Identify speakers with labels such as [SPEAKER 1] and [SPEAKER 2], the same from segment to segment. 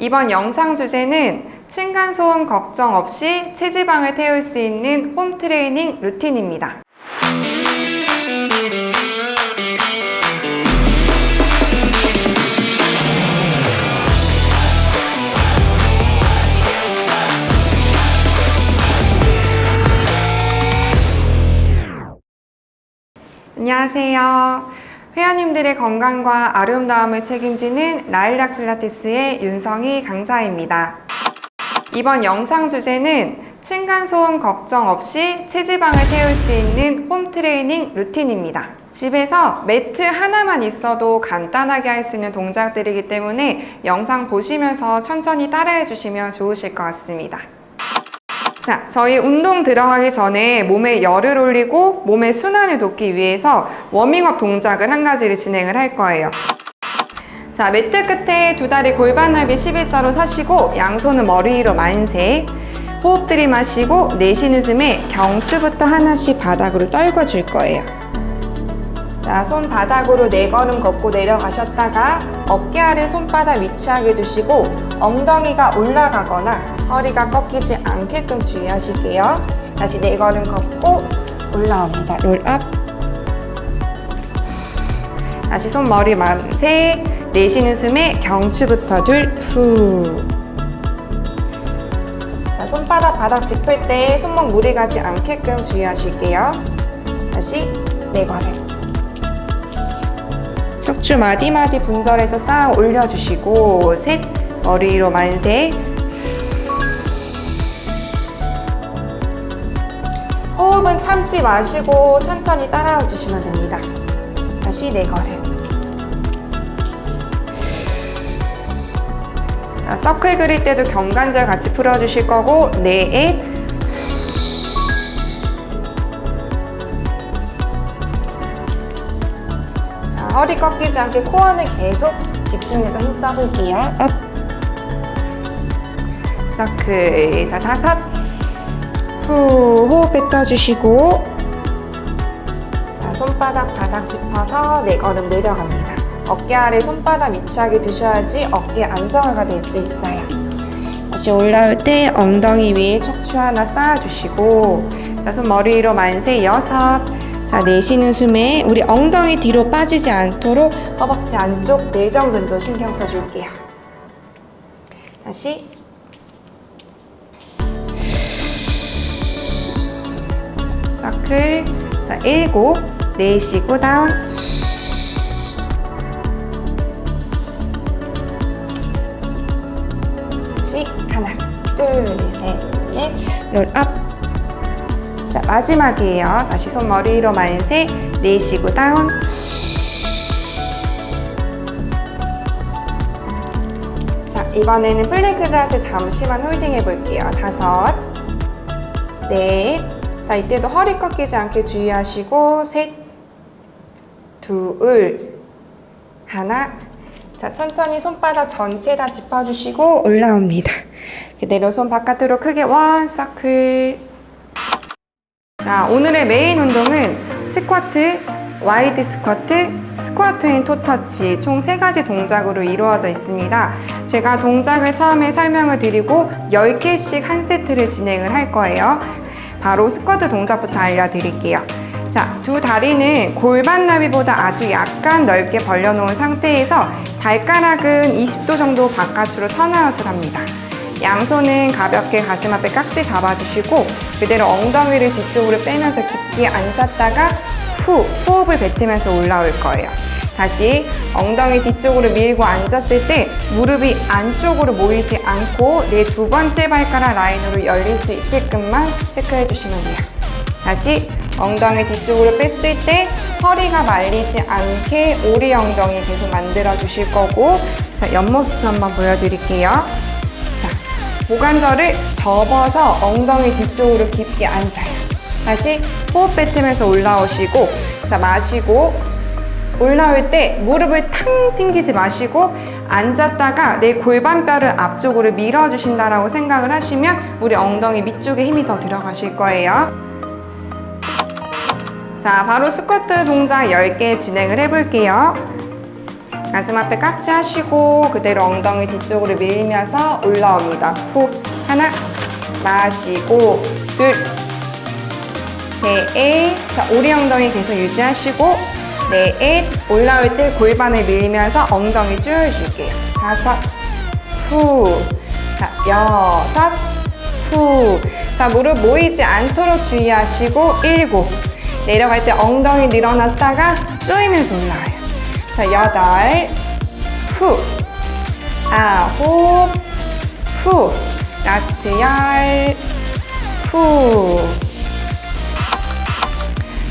[SPEAKER 1] 이번 영상 주제는 층간소음 걱정 없이 체지방을 태울 수 있는 홈 트레이닝 루틴입니다. 안녕하세요. 회원님들의 건강과 아름다움을 책임지는 라일락 필라테스의 윤성희 강사입니다. 이번 영상 주제는 층간소음 걱정 없이 체지방을 태울 수 있는 홈 트레이닝 루틴입니다. 집에서 매트 하나만 있어도 간단하게 할 수 있는 동작들이기 때문에 영상 보시면서 천천히 따라해 주시면 좋으실 것 같습니다. 자, 저희 운동 들어가기 전에 몸에 열을 올리고 몸의 순환을 돕기 위해서 워밍업 동작을 한 가지를 진행을 할 거예요. 자, 매트 끝에 두 다리 골반 넓이 11자로 서시고 양손은 머리 위로 만세. 호흡 들이마시고 내쉬는 숨에 경추부터 하나씩 바닥으로 떨궈 줄 거예요. 자, 손 바닥으로 네 걸음 걷고 내려가셨다가 어깨 아래 손바닥 위치하게 두시고 엉덩이가 올라가거나 허리가 꺾이지 않게끔 주의하실게요. 다시 네 걸음 걷고 올라옵니다. 롤업. 다시 손머리 만세. 내쉬는 숨에 경추부터 둘, 후. 자, 손바닥 바닥 짚을 때 손목 무리 가지 않게끔 주의하실게요. 다시 네 걸음. 척추 마디마디 분절해서 쌓아 올려주시고 셋 머리 위로 만세 호흡은 참지 마시고 천천히 따라와 주시면 됩니다 다시 네 걸음 자, 서클 그릴 때도 경관절 같이 풀어주실 거고 넷 자, 허리 꺾이지 않게 코어는 계속 집중해서 힘 써볼게요. 업. 서클. 자, 다섯. 후, 호흡 뱉어주시고. 자, 손바닥 바닥 짚어서 네 걸음 내려갑니다. 어깨 아래 손바닥 위치하게 두셔야지 어깨 안정화가 될 수 있어요. 다시 올라올 때 엉덩이 위에 척추 하나 쌓아주시고 자, 손 머리 위로 만세 여섯 자, 내쉬는 숨에 우리 엉덩이 뒤로 빠지지 않도록 허벅지 안쪽 내전근도 신경 써줄게요. 다시. 서클. 자, 일곱. 내쉬고 다운. 다시. 하나, 둘, 셋, 넷. 롤업. 자, 마지막이에요. 다시 손 머리 위로 만세. 내쉬고 다운. 자, 이번에는 플랭크 자세 잠시만 홀딩 해 볼게요. 다섯, 넷. 자, 이때도 허리 꺾이지 않게 주의하시고, 셋, 둘, 하나. 자, 천천히 손바닥 전체 다 짚어주시고 올라옵니다. 그대로 손 바깥으로 크게 원 서클. 자, 오늘의 메인 운동은 스쿼트, 와이드 스쿼트, 스쿼트 인 토터치 총 세 가지 동작으로 이루어져 있습니다. 제가 동작을 처음에 설명을 드리고 10개씩 한 세트를 진행을 할 거예요. 바로 스쿼트 동작부터 알려드릴게요. 자, 두 다리는 골반 너비보다 아주 약간 넓게 벌려놓은 상태에서 발가락은 20도 정도 바깥으로 턴아웃을 합니다. 양손은 가볍게 가슴 앞에 깍지 잡아주시고 그대로 엉덩이를 뒤쪽으로 빼면서 깊게 앉았다가 후 호흡을 뱉으면서 올라올 거예요. 다시 엉덩이 뒤쪽으로 밀고 앉았을 때 무릎이 안쪽으로 모이지 않고 내 두 번째 발가락 라인으로 열릴 수 있게끔만 체크해 주시면 돼요. 다시 엉덩이 뒤쪽으로 뺐을 때 허리가 말리지 않게 오리 엉덩이 계속 만들어 주실 거고 자 옆모습 한번 보여드릴게요. 자, 고관절을 접어서 엉덩이 뒤쪽으로 깊게 앉아요. 다시 호흡 뱉으면서 올라오시고, 자, 마시고, 올라올 때 무릎을 탕 튕기지 마시고, 앉았다가 내 골반뼈를 앞쪽으로 밀어주신다라고 생각을 하시면 우리 엉덩이 밑쪽에 힘이 더 들어가실 거예요. 자, 바로 스쿼트 동작 10개 진행을 해볼게요. 가슴 앞에 깍지 하시고 그대로 엉덩이 뒤쪽으로 밀면서 올라옵니다. 후 하나 마시고 둘 넷, 자 오리 엉덩이 계속 유지하시고 넷, 올라올 때 골반을 밀면서 엉덩이 줄여줄게요. 다섯, 후, 자 여섯, 후, 자 무릎 모이지 않도록 주의하시고 일곱, 내려갈 때 엉덩이 늘어났다가 조이면서 올라와요. 자 여덟, 후, 아홉, 후, 라스트 열, 후.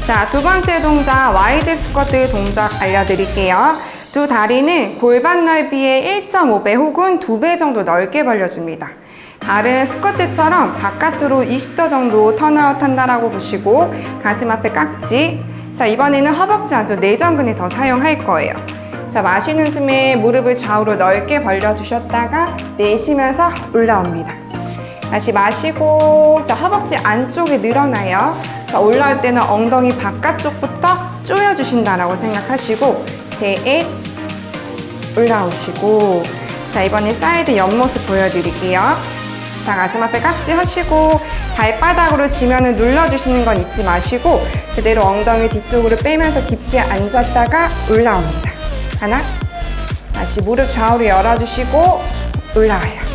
[SPEAKER 1] 자, 두 번째 동작, 와이드 스쿼트 동작 알려드릴게요. 두 다리는 골반 넓이의 1.5배 혹은 2배 정도 넓게 벌려줍니다. 다른 스쿼트처럼 바깥으로 20도 정도 턴아웃 한다라고 보시고 가슴 앞에 깍지. 자, 이번에는 허벅지 안쪽 내전근에 더 사용할 거예요. 자, 마시는 숨에 무릎을 좌우로 넓게 벌려주셨다가 내쉬면서 올라옵니다. 다시 마시고 자 허벅지 안쪽이 늘어나요. 자 올라올 때는 엉덩이 바깥쪽부터 조여주신다라고 생각하시고 셋 올라오시고 자 이번에 사이드 옆모습 보여드릴게요. 자 가슴 앞에 깍지 하시고 발바닥으로 지면을 눌러주시는 건 잊지 마시고 그대로 엉덩이 뒤쪽으로 빼면서 깊게 앉았다가 올라옵니다. 하나 다시 무릎 좌우로 열어주시고 올라와요.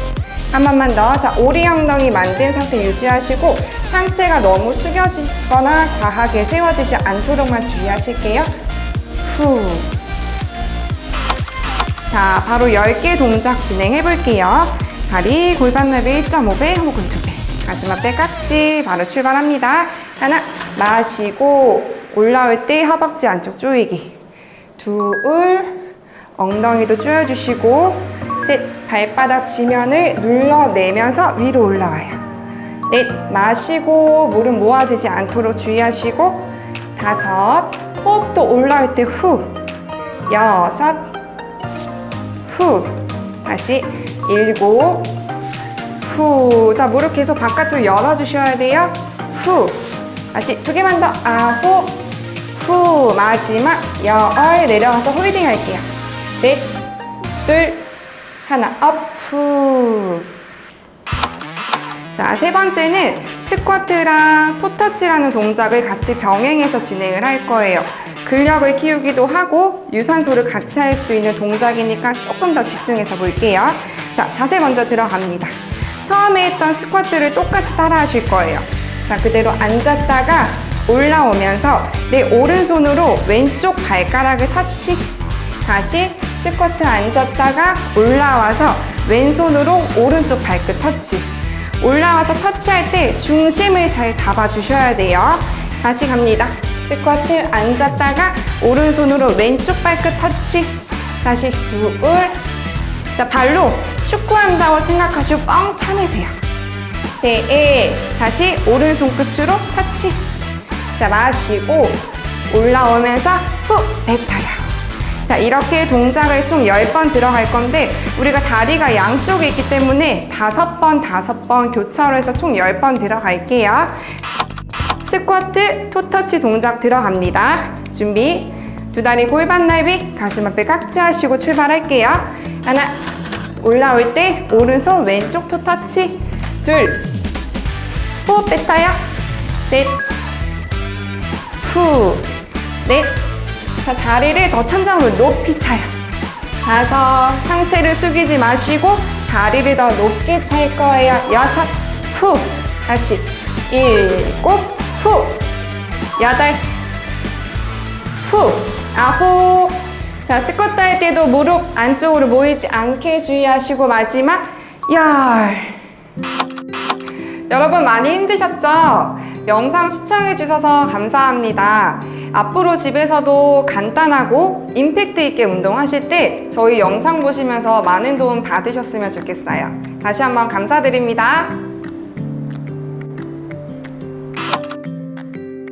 [SPEAKER 1] 한 번만 더. 자, 오리 엉덩이 만든 상태 유지하시고 상체가 너무 숙여지거나 과하게 세워지지 않도록만 주의하실게요. 후. 자, 바로 10개 동작 진행해 볼게요. 다리 골반 넓이 1.5배 혹은 2배. 가슴 앞에 깍지 바로 출발합니다. 하나, 마시고 올라올 때 허벅지 안쪽 조이기. 둘, 엉덩이도 조여주시고 셋, 발바닥 지면을 눌러내면서 위로 올라와요. 넷, 마시고 무릎 모아지지 않도록 주의하시고 다섯, 호흡도 올라올 때 후, 여섯, 후, 다시 일곱, 후. 자, 무릎 계속 바깥으로 열어주셔야 돼요. 후, 다시 두 개만 더, 아홉, 후, 마지막 열 내려가서 홀딩 할게요. 넷, 둘, 하나 업, 후. 자, 세 번째는 스쿼트랑 토터치라는 동작을 같이 병행해서 진행을 할 거예요. 근력을 키우기도 하고 유산소를 같이 할 수 있는 동작이니까 조금 더 집중해서 볼게요. 자, 자세 먼저 들어갑니다. 처음에 했던 스쿼트를 똑같이 따라 하실 거예요. 자, 그대로 앉았다가 올라오면서 내 오른손으로 왼쪽 발가락을 터치. 다시 스쿼트 앉았다가 올라와서 왼손으로 오른쪽 발끝 터치. 올라와서 터치할 때 중심을 잘 잡아주셔야 돼요. 다시 갑니다. 스쿼트 앉았다가 오른손으로 왼쪽 발끝 터치. 다시 둘. 자, 발로 축구한다고 생각하시고 뻥 차내세요. 네, 다시 오른손 끝으로 터치. 자, 마시고 올라오면서 후 뱉어요. 자, 이렇게 동작을 총 10번 들어갈 건데 우리가 다리가 양쪽에 있기 때문에 다섯 번 다섯 번 교차로 해서 총 10번 들어갈게요. 스쿼트, 토터치 동작 들어갑니다. 준비. 두 다리 골반 넓이, 가슴 앞에 깍지 하시고 출발할게요. 하나, 올라올 때 오른손 왼쪽 토터치. 둘, 호흡 뱉어요. 셋, 후, 넷, 자, 다리를 더 천장으로 높이 차요. 다섯, 상체를 숙이지 마시고 다리를 더 높게 찰 거예요. 여섯, 후, 다시 일곱, 후, 여덟, 후, 아홉. 자, 스쿼트 할 때도 무릎 안쪽으로 모이지 않게 주의하시고 마지막 열. 여러분 많이 힘드셨죠? 영상 시청해주셔서 감사합니다. 앞으로 집에서도 간단하고 임팩트 있게 운동하실 때 저희 영상 보시면서 많은 도움 받으셨으면 좋겠어요. 다시 한번 감사드립니다.